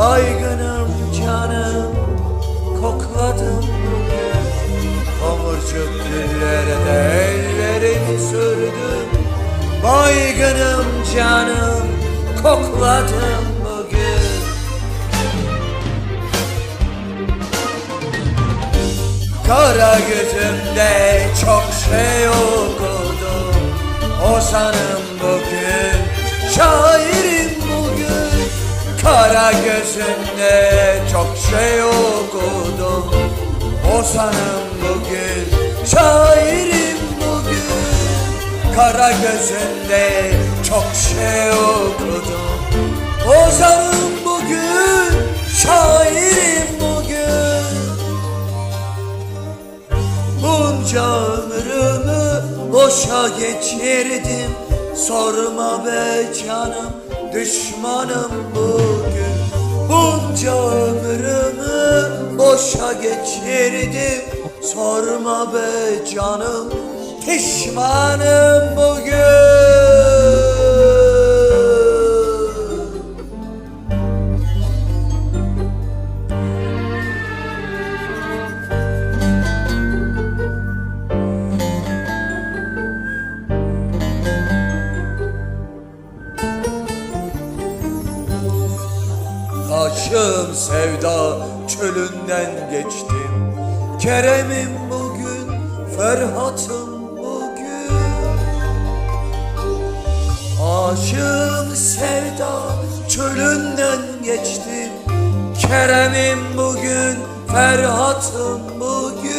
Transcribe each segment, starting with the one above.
Baygınım canım kokladım. Tomurcuk güllerde ellerini sürdüm. Baygınım canım kokladım bugün. Kara gözümde çok şey okudum O sanım Kara gözümde çok şey okudum. Ozanım bugün, şairim bugün. Kara gözünde çok şey okudum. Ozanım bugün, şairim bugün. Bunca ömrümü boşa geçirdim. Sorma be canım düşmanım bugün Bunca ömrümü boşa geçirdim. Sorma be canım pişmanım bugün Aşığım sevda çölünden geçtim. Kerem'im bugün, Ferhat'ım bugün. Aşığım sevda çölünden geçtim. Kerem'im bugün, Ferhat'ım bugün.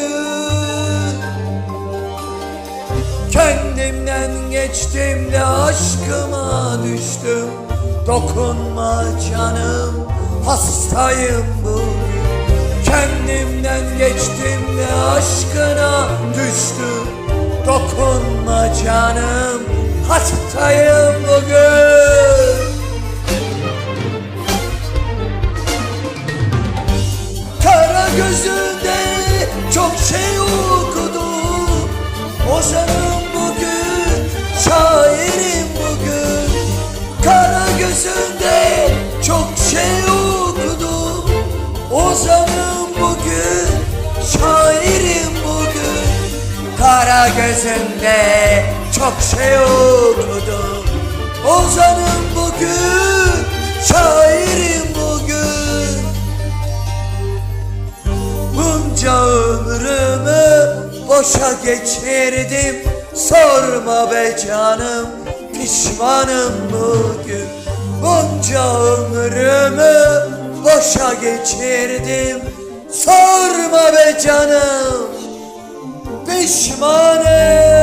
Kendimden geçtim de aşkıma düştüm. Dokunma canım hastayım bugün Kendimden geçtim de aşkına düştüm. Dokunma canım hastayım bugün. Kara gözünde çok şey okudum Ozanım bugün, şairim bugün. Kara gözünde çok Ozanım bugün, şairim bugün. Kara gözünde çok şey okudum Ozanım bugün, şairim bugün. Bunca ömrümü boşa geçirdim. Sorma be canım pişmanım bugün. Bunca ömrümü boşa geçirdim. Sorma be canım pişmanım